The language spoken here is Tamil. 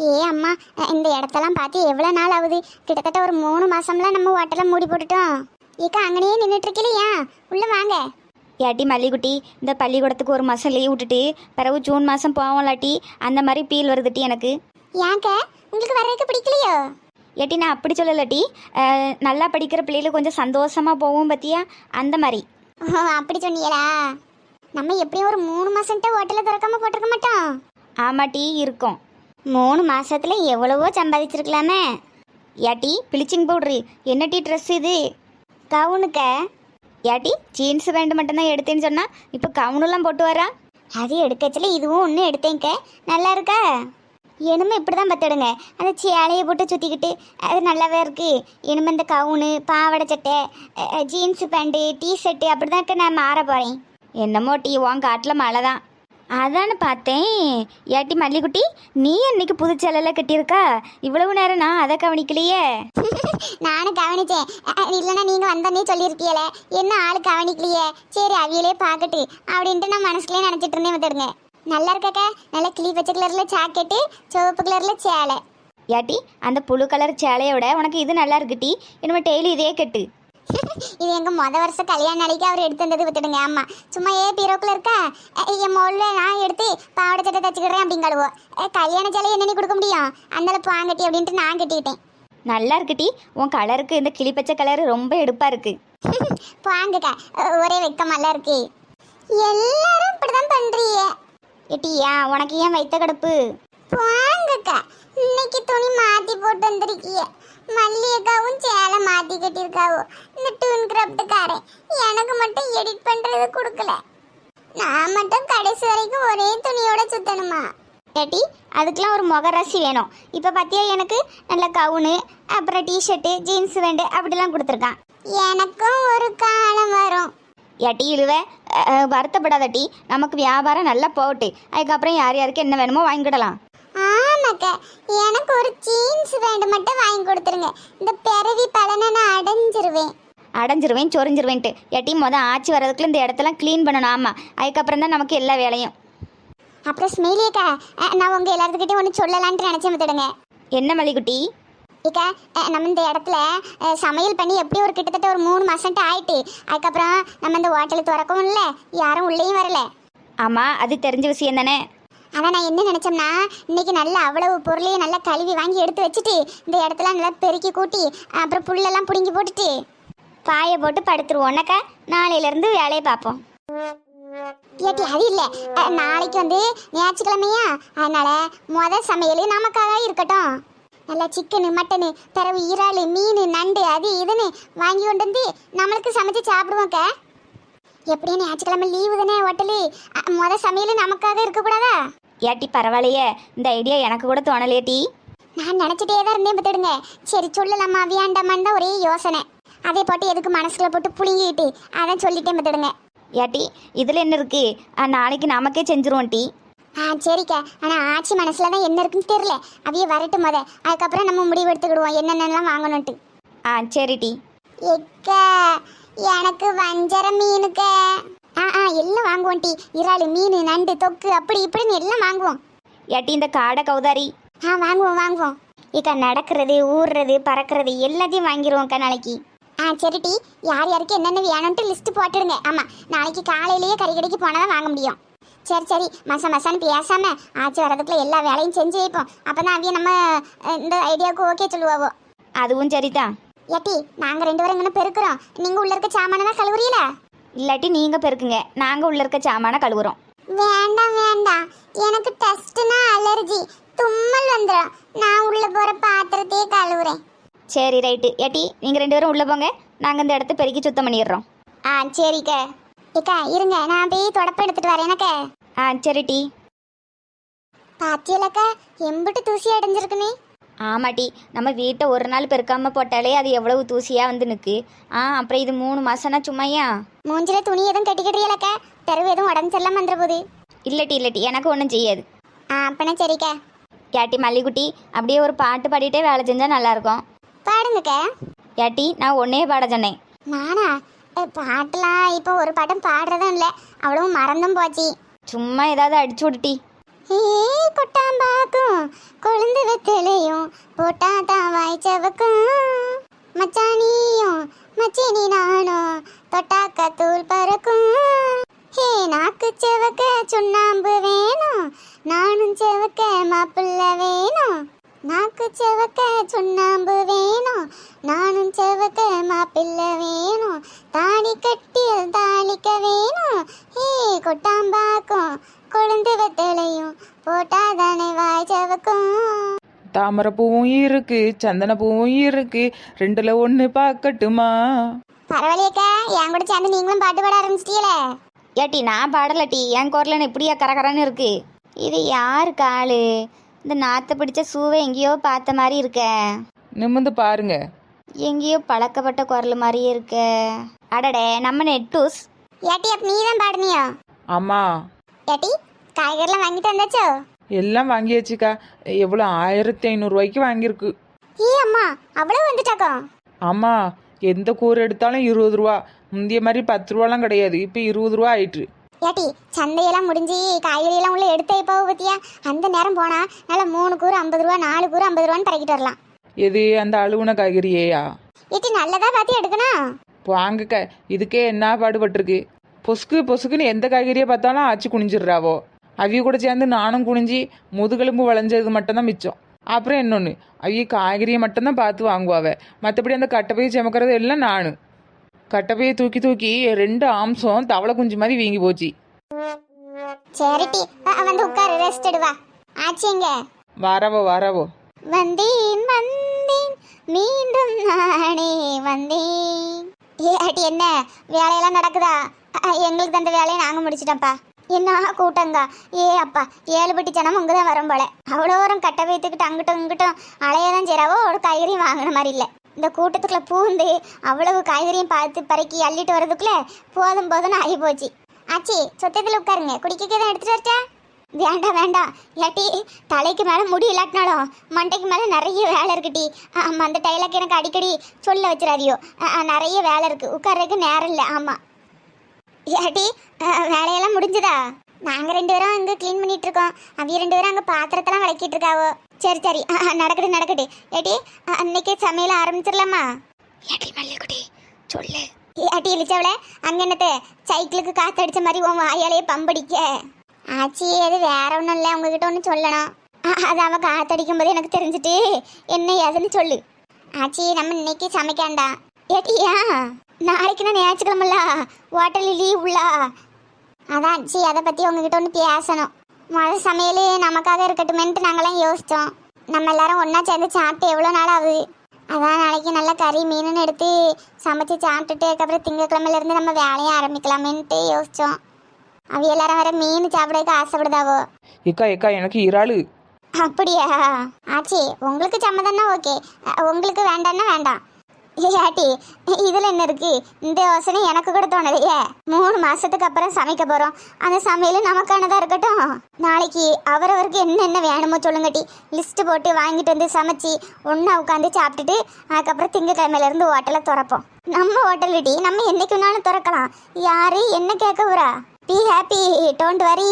ஏ அம்மா இந்த இடத்தெல்லாம் பார்த்து எவ்வளோ நாள் ஆகுது? கிட்டத்தட்ட ஒரு மூணு மாசம்லாம் நம்ம ஹோட்டலை மூடி போட்டுட்டோம். ஏக்கா அங்கனையே நின்றுட்டு இருக்கலையா உள்ள வாங்க. ஏட்டி மல்லிகுட்டி இந்த பள்ளிக்கூடத்துக்கு ஒரு மாதம் லீவ் விட்டுட்டு பிறகு ஜூன் மாதம் போவோம்லாட்டி அந்த மாதிரி ஃபீல் வருதுட்டி எனக்கு. ஏங்க உங்களுக்கு வர்றதுக்கு பிடிக்கலையோ? ஏட்டி நான் அப்படி சொல்லலட்டி நல்லா படிக்கிற பிள்ளைகளுக்கு கொஞ்சம் சந்தோஷமாக போவோம் பத்தியா? அந்த மாதிரி. ஓ அப்படி சொன்னீங்களா? நம்ம எப்படியும் ஒரு மூணு மாசம்ட்டு ஹோட்டலை திறக்காம போட்டிருக்க மாட்டோம். ஆமாட்டி இருக்கும். மூணு மாசத்துல எவ்வளவோ சம்பாதிச்சிருக்கலாமே. ஏட்டி பிளிச்சிங் பவுட்ரு. என்ன டீ ட்ரெஸ் இது? கவுனுக்க. ஏட்டி ஜீன்ஸ் பேண்ட் மட்டும்தான் எடுத்தேன்னு சொன்னா இப்போ கவுனெல்லாம் போட்டு வரா அது எடுக்கச்சில இதுவும் ஒன்று எடுத்தேங்க நல்லா இருக்கா? இனிமே இப்படி தான் பத்துடுங்க. அந்த சேலையை போட்டு சுற்றிக்கிட்டு அது நல்லாவே இருக்கு. இனிமே இந்த கவுனு பாவாடை சட்டை ஜீன்ஸு பேண்ட்டு டிஷர்ட்டு அப்படி தான் நான் மாற போகிறேன் என்னமோ டீ உன் காட்டில் மழை தான் அதான்னு பார்த்தேன். ஏட்டி மல்லிகுட்டி நீ என்னைக்கு புது சேலையில் கட்டியிருக்கா? இவ்வளவு நேரம் நான் அதை கவனிக்கலையே. நானும் கவனிச்சேன். இல்லைன்னா நீங்கள் வந்தோன்னே சொல்லியிருக்கீங்களே. என்ன ஆள் கவனிக்கலையே? சரி அவியலே பார்க்கட்டு அப்படின்ட்டு நான் மனசுலயே நினச்சிட்டு இருந்தேன் வந்துடுங்க நல்லா இருக்காக்கா? நல்ல கிளி பச்சை கலரில் ஜாக்கெட்டு சிவப்பு கலரில் சேலை. ஏட்டி அந்த புழு கலர் சேலையை விட உனக்கு இது நல்லா இருக்கு டீ இனிமேல் டெய்லி இதே கட்டு. இது எங்க முத வருஷம் கல்யாண நாளைக்கு அவர் எடுத்து வந்தது விட்டுடுங்க ஆமா சும்மா ஏ பீரோக்குள்ள இருக்கா? என் மொழில நான் எடுத்து பாவாடை சட்டை தச்சுக்கிறேன் அப்படிங்காளுவோ. அஹ் கல்யாண சேலை என்னென்ன கொடுக்க முடியும்? அந்தால பாங்கட்டி அப்படின்ட்டு நான் கட்டிக்கிட்டேன். நல்லா இருக்கு டீ. உன் கலருக்கு இந்த கிளிப்பச்சை கலர் ரொம்ப எடுப்பாக இருக்கு. பாங்கக்கா ஒரே வெக்கமெல்லாம் இருக்கு. எல்லாரும் இப்படிதான் பண்றீங்க. ஏட்டியா உனக்கு ஏன் வைத்த கடுப்பு? வாங்கக்கா இன்னைக்கு துணி மாத்தி போட்டு வந்திருக்கீங்க மல்லிகைக்காவும் சேலை மாத்தி கட்டியிருக்காவோ. இந்த டூன் கிராஃப்ட்டுக்காரன் எனக்கு மட்டும் எடிட் பண்றது கொடுக்கல. நான் மட்டும் கடைசி வரைக்கும் ஒரே துணியோட சுத்தணுமா? ஏட்டி அதுக்கெல்லாம் ஒரு முகராசி வேணும். இப்போ பார்த்தியா எனக்கு நல்ல கவுனு அப்புறம் டிஷர்ட்டு ஜீன்ஸ் வேண்டு அப்படிலாம் கொடுத்துருக்கான். எனக்கும் ஒரு காலம் வரும். ஏட்டி இழுவ வருத்தப்படாத டீ. நமக்கு வியாபாரம் நல்லா போகட்டு. அதுக்கப்புறம் யார் யாருக்கு என்ன வேணுமோ வாங்கிக்கிடலாம். ஆமாக்கா எனக்கு ஒரு ஜீன்ஸ் பேண்ட் மட்டும் வாங்கி கொடுத்துருங்க. இந்த பிறவி பலனை நான் அடைஞ்சிருவேன். அடைஞ்சிருவேன் சொரிஞ்சிருவேன்ட்டு. ஏட்டி மொதல் ஆட்சி வர்றதுக்குள்ள இந்த இடத்தெல்லாம் க்ளீன் பண்ணணும். ஆமாம் அதுக்கப்புறம் தான் நமக்கு எல்லா வேலையும். அப்புறம் ஸ்மெயிலியக்கா நான் உங்க எல்லாத்துக்கிட்டையும் ஒன்று சொல்லலான்ட்டு நினச்சேன் விட்டுடுங்க என்ன மல்லிகுட்டி? இக்கா நம்ம இந்த இடத்துல சமையல் பண்ணி எப்படி ஒரு கிட்டத்தட்ட ஒரு மூணு மாசம்ட்டு ஆயிட்டு. அதுக்கப்புறம் நம்ம இந்த ஹோட்டலை திறக்கவும் இல்லை யாரும் உள்ளேயும் வரல. ஆமாம் அது தெரிஞ்ச விஷயம் தானே அதான் நான் என்ன நினச்சோம்னா இன்னைக்கு நல்லா அவ்வளவு பொருளையும் நல்லா கழுவி வாங்கி எடுத்து வச்சுட்டு இந்த இடத்துல நல்லா பெருக்கி கூட்டி அப்புறம் புல்லெல்லாம் பிடுங்கி போட்டுட்டு பாயை போட்டு படுத்துருவோம்னாக்கா நாளையிலேருந்து வேலையை பார்ப்போம். ஏட்டி அது இல்லை. நாளைக்கு வந்து ஞாயிற்றுக்கிழமையா? அதனால முத சமையல் நமக்காக இருக்கட்டும். நல்லா சிக்கனு மட்டனு பிறவு இறால் மீன் நண்டு அது இதுன்னு வாங்கி கொண்டு வந்து நம்மளுக்கு சமைச்சு சாப்பிடுவோம்க்கா. எப்படியும் ஞாயிற்றுக்கிழமை லீவு தானே ஹோட்டலு? முத சமையல் நமக்காக இருக்கக்கூடாதா? ஏட்டி பரவாயில்லையே இந்த ஐடியா எனக்கு கூட தோணலையே டீ. நான் நினச்சிட்டே தான் இருந்தேன் பார்த்துடுங்க. சரி சொல்லலாமா வியாண்டாமான்னு தான் ஒரே யோசனை. அதை போட்டு எதுக்கு மனசுக்குள்ள போட்டு புழுங்கிட்டு? அதான் சொல்லிட்டேன் பார்த்துடுங்க. ஏட்டி இதில் என்ன இருக்கு? ஆ, நாளைக்கு நமக்கே செஞ்சுருவோம் டீ. ஆ சரிக்கா. ஆனால் ஆச்சி மனசில் தான் என்ன இருக்குன்னு தெரியல. அவைய வரட்டும் முத. அதுக்கப்புறம் நம்ம முடிவு எடுத்துக்கிடுவோம். என்னென்னலாம் வாங்கணும்ட்டு ஆ சரி டீ. எக்கா எனக்கு வஞ்சர மீனுக்க. ஆ ஆ எல்லாம் வாங்குவோம் டீ. இறால் மீன் நண்டு தொக்கு அப்படி இப்படின்னு எல்லாம் வாங்குவோம். ஏட்டி இந்த காடை கௌதாரி. ஆ வாங்குவோம் வாங்குவோம். இக்கா நடக்கிறது ஊறுறது பறக்கிறது எல்லாத்தையும் வாங்கிடுவோம்க்கா நாளைக்கு. ஆ சரி டி. யார் யாருக்கு என்னென்ன வேணும்ட்டு லிஸ்ட் போட்டுடுங்க. ஆமாம் நாளைக்கு காலையிலேயே கறி கடைக்கு போனால் தான் வாங்க முடியும். சரி சரி. மச மசான்னு பேசாம ஆச்சு வரதுக்குள்ள எல்லா வேலையும் செஞ்சு வைப்போம். அப்போ தான் அவிய நம்ம அஹ், இந்த ஐடியாவுக்கு ஓகே சொல்லுவாவோ. அதுவும் சரிதான். ஏட்டி நாங்கள் ரெண்டு பேரும் இங்கே பெருக்கிறோம். நீங்கள் உள்ள இருக்க சாமான தான் கழுவுறீல? இல்லாட்டி நீங்கள் பெருக்குங்க. நாங்கள் உள்ள இருக்க சாமான கழுவுறோம். வேண்டாம் வேண்டாம். எனக்கு டஸ்ட்னா அலர்ஜி தும்மல் வந்துடும் நான் உள்ள போகிற பாத்திரத்தையே கழுவுறேன். சரி ரைட்டு ஏட்டி நீங்கள் ரெண்டு பேரும் உள்ளே போங்க. நாங்கள் இந்த இடத்த பெருக்கி சுத்தம் பண்ணிடுறோம். ஆ சரிக்கா. ஏக்கா இருங்க. நான் போய் தொடப்பம் எடுத்துட்டு வரேன் எனக்கா. ஆ சரி டீ. பாத்தியலக்கா எம்பிட்டு தூசி அடைஞ்சிருக்குனே ஆமாட்டி நம்ம வீட்டை ஒரு நாள் பெருக்காமல் போட்டாலே அது எவ்வளவு தூசியாக வந்து நிற்கு ஆ அப்புறம் இது மூணு மாசம்னா சும்மையா? மூஞ்சில துணி எதுவும் கட்டிக்கிட்டீங்களக்கா தெருவு எதுவும் உடம்பு சரியில்லாம வந்துட போகுது. இல்லட்டி இல்லட்டி எனக்கு ஒன்றும் செய்யாது. ஆ அப்பனா சரிக்கா. ஏட்டி மல்லிகுட்டி அப்படியே ஒரு பாட்டு பாடிட்டே வேலை செஞ்சால் நல்லாயிருக்கும். பாடுங்கக்கா. ஏட்டி நான் ஒன்னே பாட சொன்னேன். நானா? ஏ, பாட்டுலாம் இப்போ ஒரு பாட்டும் பாடுறதும் இல்லை. அவ்வளவும் மறந்தும் போச்சு. சும்மா ஏதாவது அடிச்சு விட்டுட்டி. ஏ கொட்டாம்பாக்கும் கொழுந்து வெத்தலையும் போட்டா தான் வாய்ச்சவக்கும் மச்சானியும் மச்சினி நானும் தொட்டாக்க தூள் பறக்கும். ஹே நாக்கு செவக்க சுண்ணாம்பு வேணும். நானும் செவக்க மாப்பிள்ள வேணும். நாக்கு செவக்க சுண்ணாம்பு வேணும். நானும் செவக்க மாப்பிள்ள வேணும். தாலி கட்டியல் தாளிக்க வேணும். ஹே கொட்டாம்பாக்கும் கொழுந்து வெத்தலையும் போட்டாதானே வாய் செவக்கும். தாமரை பூவும் இருக்கு சந்தன பூவும் இருக்கு ரெண்டுல ஒண்ணு பார்க்கட்டுமா? பரவாயில்லையக்கா என் கூட சேர்ந்து நீங்களும் பாட்டு பாட ஆரம்பிச்சிட்டீங்களே? ஏட்டி நான் பாடலட்டி என் குரலன்னு இப்படியா கரகரன்னு இருக்கு? இது யாரு காலு? இந்த நாத்தை பிடிச்ச சூவை எங்கேயோ பார்த்த மாதிரி இருக்க. நிமிந்து பாருங்க. எங்கேயோ பழக்கப்பட்ட குரல் மாதிரியே இருக்க. அடடே நம்ம நெட்டூஸ். ஏட்டி அப்ப நீ தான் பாடுனியோ? ஆமா ஏட்டி காய்கறிலாம் வாங்கிட்டு வந்தாச்சோ? எல்லாம் வாங்கியாச்சுக்கா. எவ்வளோ ஆயிரத்தி ஐநூறுரூவாய்க்கு வாங்கியிருக்கு. ஏ அம்மா அவ்வளவு வந்துட்டாக்கோ? ஆமா எந்த கூறு எடுத்தாலும் இருபது ரூபா. முந்தைய மாதிரி பத்து ரூபாலாம் கிடையாது. இப்போ இருபது ரூபா ஆயிட்டு ஏட்டி சந்தையெல்லாம் முடிஞ்சு காய்கறி எல்லாம் உள்ள எடுத்து போக பத்தியா? அந்த நேரம் போனா நல்லா மூணு கூறு ஐம்பது ரூபா நாலு கூறு ஐம்பது ரூபான்னு பறக்கிட்டு வரலாம். எது அந்த அழுகுன காய்கறியேயா? ஏட்டி நல்லதா பார்த்து எடுக்கணும். வாங்கக்க. இதுக்கே என்ன பாடுபட்டிருக்கு? பொசுக்கு பொசுக்குன்னு எந்த காய்கறியை பார்த்தாலும் ஆச்சு குனிஞ்சிடுறாவோ. அவிய கூட சேர்ந்து நானும் குனிஞ்சி முதுகெலும்பு வளைஞ்சது மட்டும்தான் மிச்சம். அப்புறம் இன்னொன்று அவிய காய்கறியை மட்டும்தான் பார்த்து வாங்குவாவ. மற்றபடி அந்த கட்டப்பையை சுமக்கிறது எல்லாம் நான். கட்டப்பையை தூக்கி தூக்கி ரெண்டு ஆம்சம் தவளை குஞ்சு மாதிரி வீங்கி போச்சு. சரிட்டி வந்து உட்காரு ரெஸ்ட் எடுவா. ஆச்சு எங்க வரவோ வரவோ. வந்தேன் வந்தேன் மீண்டும் நானே வந்தேன். ஏ ஆட்டி என்ன? வேலையெல்லாம் நடக்குதா? எங்களுக்கு தந்த வேலையை நாங்கள் முடிச்சிட்டோம்ப்பா. என்ன கூட்டங்க? ஏ அப்பா ஏழு பட்டி ஜனம் அங்கே தான் வரும் போல. அவ்வளோ தூரம் கட்ட வைத்துக்கிட்டு அங்கிட்டும் இங்கிட்டும் அலையதான் செய்கிறாவோ ஒரு காய்கறியும் வாங்கின மாதிரி இல்லை. இந்த கூட்டத்துக்குள்ள பூந்து அவ்வளவு காய்கறியும் பார்த்து பறக்கி அள்ளிட்டு வர்றதுக்குள்ள போதும் போதும்னு ஆகி போச்சு ஆச்சி சொத்தத்தில் உட்காருங்க. குடிக்க தான் எடுத்துட்டு வரட்டா? வேண்டாம் வேண்டாம். இல்லாட்டி தலைக்கு மேலே முடி இல்லாட்டினாலும் மண்டைக்கு மேலே நிறைய வேலை இருக்குட்டி ஆமாம் அந்த டைலாக் எனக்கு அடிக்கடி சொல்ல வச்சிடாதியோ. ஆ, நிறைய வேலை இருக்குது உட்கார்றதுக்கு நேரம் இல்லை. ஆமாம் இல்லாட்டி வேலையெல்லாம் முடிஞ்சுதா? நாங்கள் ரெண்டு பேரும் அங்கே க்ளீன் பண்ணிட்டு இருக்கோம் அவிய ரெண்டு பேரும் அங்கே பாத்திரத்தெல்லாம் விளக்கிட்டு இருக்காவோ சரி. சரி நடக்கட்டு நடக்கட்டு. ஏட்டி அன்னைக்கே சமையல் ஆரம்பிச்சிடலாமா? ஏட்டி மல்லிகுட்டி சொல்லு. ஏட்டி இழிச்சவள அங்க என்னத்த சைக்கிளுக்கு காத்தடிச்ச மாதிரி உன் வாயாலேயே பம்படிக்க ஆச்சி அது வேற ஒன்றும் இல்லை. உங்ககிட்ட ஒன்று சொல்லணும். அது அவன் காத்தடிக்கும் போது எனக்கு தெரிஞ்சுட்டு. என்ன ஏதுன்னு சொல்லு. ஆச்சி நம்ம இன்னைக்கு சமைக்காண்டா ஏட்டியா நாளைக்கு நான் ஞாயிற்றுக்கிழமல்ல ஹோட்டலில் லீவ் உள்ளா அதான் ஆச்சி அதை பற்றி உங்ககிட்ட ஒன்று பேசணும். முதல் சமையல் நமக்காக இருக்கட்டுமேன்ட்டு நாங்களாம் யோசித்தோம் நம்ம எல்லாரும் ஒன்றா சேர்ந்து சாப்பிட்டு எவ்வளோ நாள் ஆகுது? அதான் நாளைக்கு நல்ல கறி மீனுன்னு எடுத்து சமைச்சு சாப்பிட்டுட்டு அதுக்கப்புறம் திங்கக்கிழமையில இருந்து நம்ம வேலையை ஆரம்பிக்கலாமேன்ட்டு யோசிச்சோம். அவ எல்லாரும் வேற மீன் சாப்பிடறதுக்கு ஆசைப்படுதாவோ? ஏக்கா ஏக்கா எனக்கு இறாலு. அப்படியா? ஆச்சி உங்களுக்கு சம்மதம்னா ஓகே. உங்களுக்கு வேண்டாம்னா வேண்டாம். ஏட்டி இதில் என்ன இருக்கு? இந்த யோசனை எனக்கு கூட தோணலையே. மூணு மாசத்துக்கு அப்புறம் சமைக்க போறோம். அந்த சமையல் நமக்கானதா இருக்கட்டும். நாளைக்கு அவரவருக்கு என்னென்ன வேணுமோ சொல்லுங்கட்டி லிஸ்ட் போட்டு வாங்கிட்டு வந்து சமைச்சு ஒன்றா உட்காந்து சாப்பிட்டுட்டு அதுக்கப்புறம் திங்கக்கிழமையில இருந்து ஹோட்டலை திறப்போம். நம்ம ஹோட்டல் டி. நம்ம என்னைக்கு வேணாலும் திறக்கலாம். யாரு என்ன கேட்க போறா? Be happy don't worry